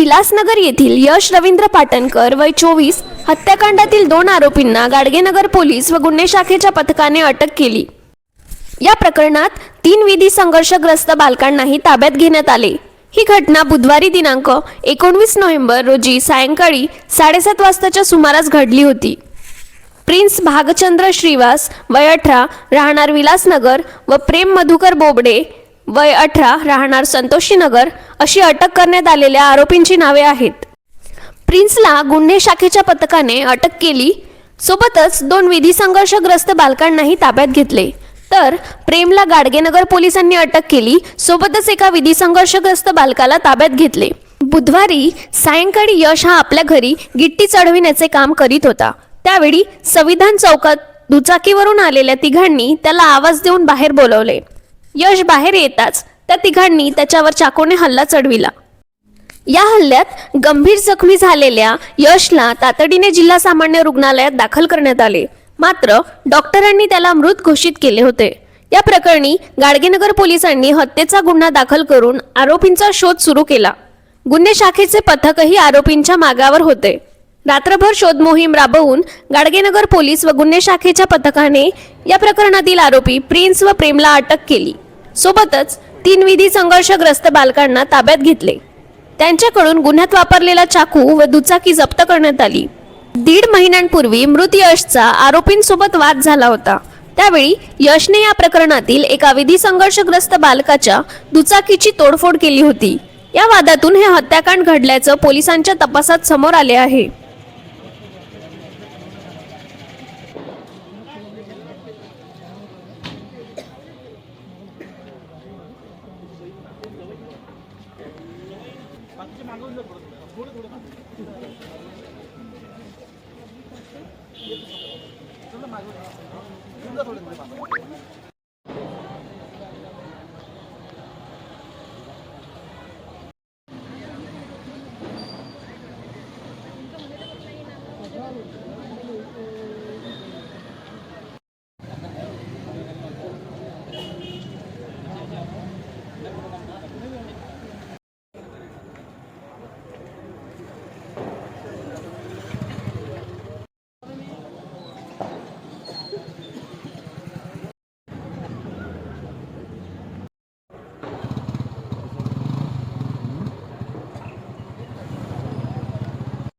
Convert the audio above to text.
विलासनगर येथील यश रवींद्र पाटणकर वय चोवीस हत्याकांडातील दोन आरोपींना गाडगेनगर पोलीस व गुन्हे शाखेच्या पथकाने अटक केली. या प्रकरणात तीन विधी संघर्षग्रस्त बालकांनाही ताब्यात घेण्यात आले. ही घटना बुधवारी दिनांक एकोणवीस नोव्हेंबर रोजी सायंकाळी साडेसात वाजताच्या सुमारास घडली होती. प्रिन्स भागचंद्र श्रीवास वय अठरा राहणार विलासनगर व प्रेम मधुकर बोबडे वय अठरा राहणार संतोषीनगर अशी अटक करण्यात आलेल्या आरोपींची नावे आहेत. प्रिन्सला गुन्हे शाखेच्या पथकाने अटक केली. सोबतच दोन विधी संघर्षग्रस्त बालकांनाही ताब्यात घेतले. तर प्रेमला गाडगेनगर पोलिसांनी अटक केली. सोबतच एका विधी संघर्षग्रस्त बालकाला ताब्यात घेतले. बुधवारी सायंकाळी यश हा आपल्या घरी गिट्टी चढविण्याचे काम करीत होता. त्यावेळी संविधान चौकात दुचाकीवरून आलेल्या तिघांनी त्याला आवाज देऊन बाहेर बोलवले. यश बाहेर येताच त्या तिघांनी त्याच्यावर चाकूने हल्ला चढविला. या हल्ल्यात गंभीर जखमी झालेल्या यशला तातडीने जिल्हा सामान्य रुग्णालयात दाखल करण्यात आले. मात्र डॉक्टरांनी त्याला मृत घोषित केले होते. या प्रकरणी गाडगेनगर पोलिसांनी हत्येचा गुन्हा दाखल करून आरोपींचा शोध सुरू केला. गुन्हे शाखेचे पथकही आरोपींच्या मागावर होते. रात्रभर शोध मोहीम राबवून गाडगेनगर पोलीस व गुन्हे शाखेच्या पथकाने या प्रकरणातील आरोपी प्रिन्स व प्रेमला अटक केली. सोबतच तीन विधी संघर्षग्रस्त बालकांना ताब्यात घेतले. त्यांच्याकडून गुन्ह्यात वापरलेला चाकू व दुचाकी जप्त करण्यात आली. दीड महिन्यांपूर्वी मृत यशचा आरोपींसोबत वाद झाला होता. त्यावेळी यशने या प्रकरणातील एका विधी संघर्षग्रस्त बालकाच्या दुचाकीची तोडफोड केली होती. या वादातून हे हत्याकांड घडल्याचं पोलिसांच्या तपासात समोर आले आहे. बाकीचे मागवून जर परत थोडे थोडे मागवून मागवून थोडे थोडे मागवून